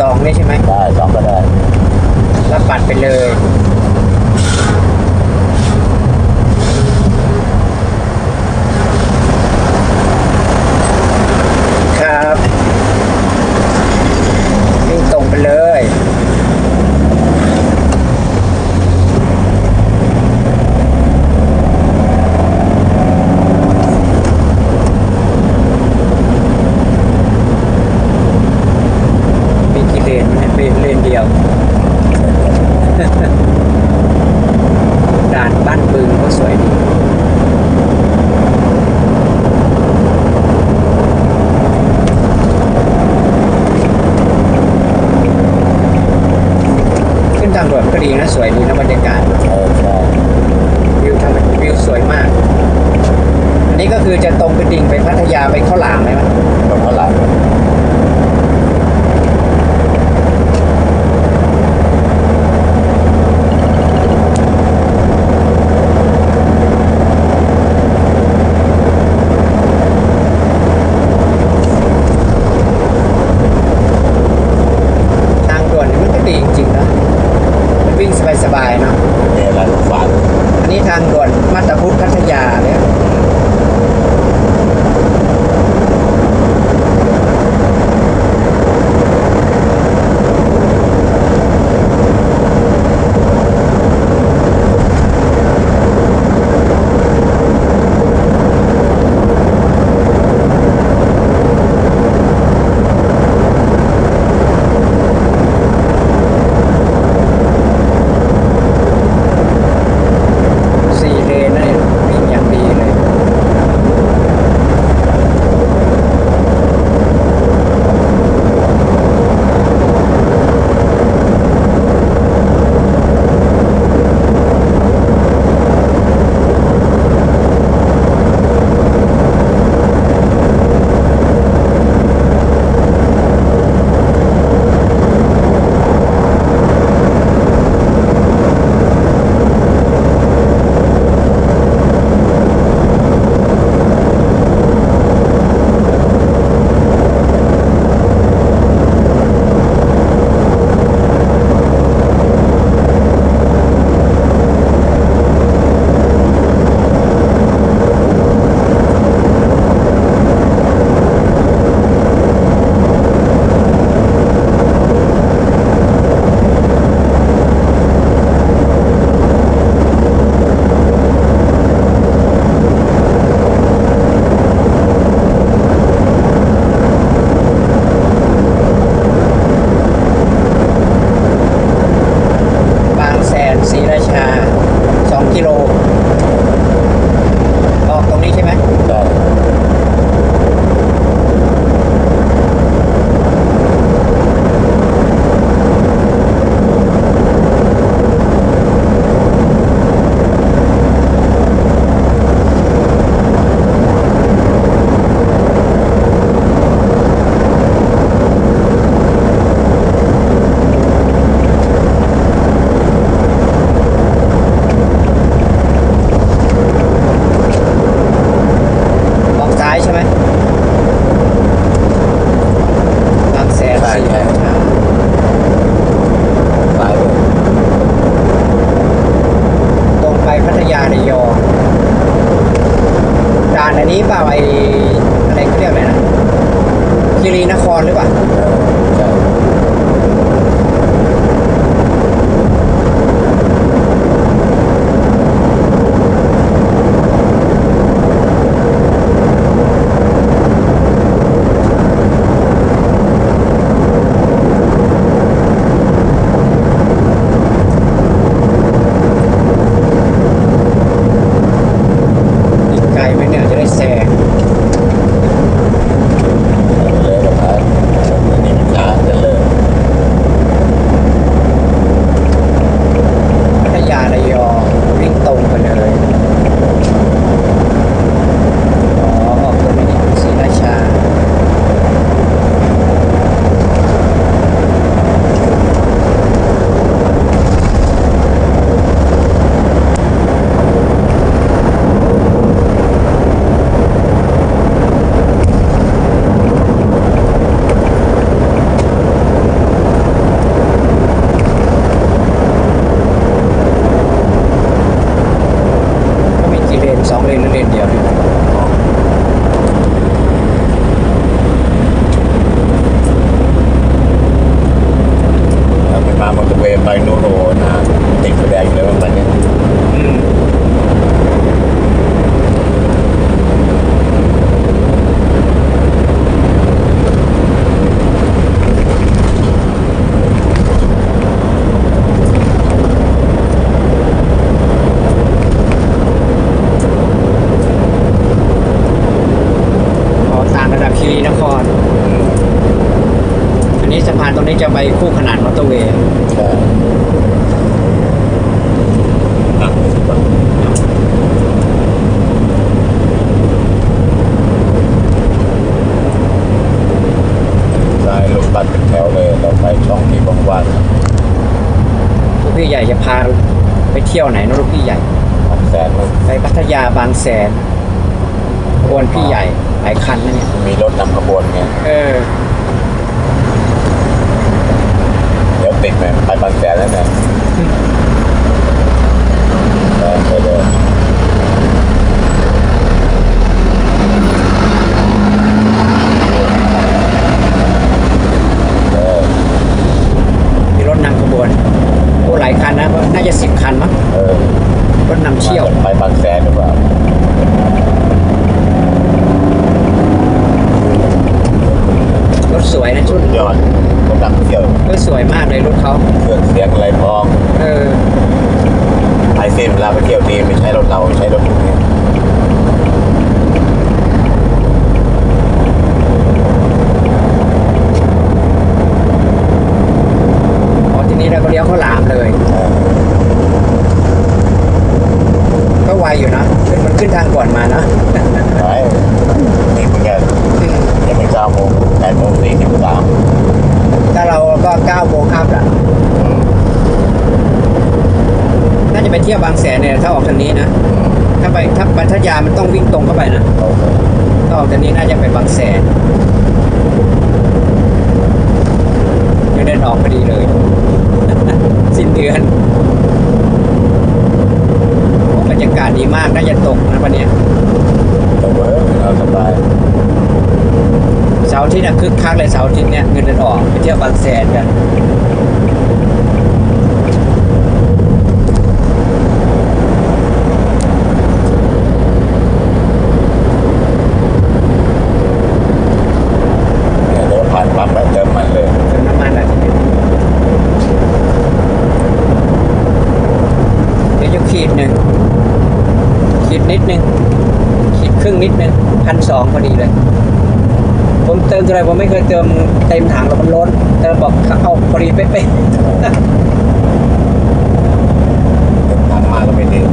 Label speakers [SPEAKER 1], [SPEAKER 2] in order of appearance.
[SPEAKER 1] สองนี่ใช่
[SPEAKER 2] ไหม
[SPEAKER 1] ได้สองก็ได้
[SPEAKER 2] รับบัตรไปเลยครับวิ่งตรงไปเลย ก็คือจะตรงไปดิ่งไปพัทยาไปข้าวหลามไหม
[SPEAKER 1] ครับข้า
[SPEAKER 2] วห
[SPEAKER 1] ลา
[SPEAKER 2] ม ไปเที่ยวไหนนะลูกพี่ใหญ่
[SPEAKER 1] บางแสนมัน
[SPEAKER 2] ไปพัทยาบางแสนขบวนพี่ใหญ่หลายคันนะเนี่ย
[SPEAKER 1] มีรถนำขบวนไง
[SPEAKER 2] เออ
[SPEAKER 1] เดี๋ยวติดไหมไปบางแสนแล้วเนี่ยไปเลย เออ
[SPEAKER 2] มีรถนำขบวนโอ้หลายคันนะน่าจะสิบคันมั้ง
[SPEAKER 1] เออ
[SPEAKER 2] รถนำเที่ยว
[SPEAKER 1] ไปบางแสนหรือเปล่า
[SPEAKER 2] รถสวยนะชุด
[SPEAKER 1] ยอดรถนำเที่ยว
[SPEAKER 2] รถสวยมากเลยรถเขา
[SPEAKER 1] เครื่องเสียงอะไรพร้อม
[SPEAKER 2] เออ
[SPEAKER 1] ไอซิมเวลาไปเที่ยวดีไม่ใช้รถเราใช้รถพวกนี้
[SPEAKER 2] อ๋อทีนี้เราก็เลี้ยวเข้าหลามเลย ก็ไวอยู่นะขึ้นมันขึ้นทางก่อนมานะ
[SPEAKER 1] ไปนี่เพิ่งจะยังไม่เก้าโมงแปดโมงสี่สิบสาม
[SPEAKER 2] ถ้าเราก็เก้าโมงอัพละน่าจะไปเที่ยว บางแสนเนี่ยถ้าออกทางนี้นะ ถ้าไปถ้าพัทยามันต้องวิ่งตรงเข้าไปนะ
[SPEAKER 1] โอเค
[SPEAKER 2] ถ้าออกทางนี้น่าจะไปบางแสนเดี๋ยวเดินออกพอดีเลย สิ้นเดือนโอ้บรรยากาศดีมากน่าจะตกนะวันเนี้ย
[SPEAKER 1] ตกเออเอาสบาย
[SPEAKER 2] เสาร์อาที่น่ะคึกคักเลยเสาร์อาที่เนี้ยเงินเดือนออกไปเที่ยวบางแสนกัน ขีดหนึ่งขีดนิดหนึ่งขีดครึ่งนิดหนึ่งพันสองพอดีเลย ผมเติมอะไรผมไม่เคยเติมเต็มถังแล้วมันล้นเติมบอกเอาพอดีเป๊ะๆ เติ
[SPEAKER 1] มถ
[SPEAKER 2] ัง
[SPEAKER 1] มาก็ไม่เติม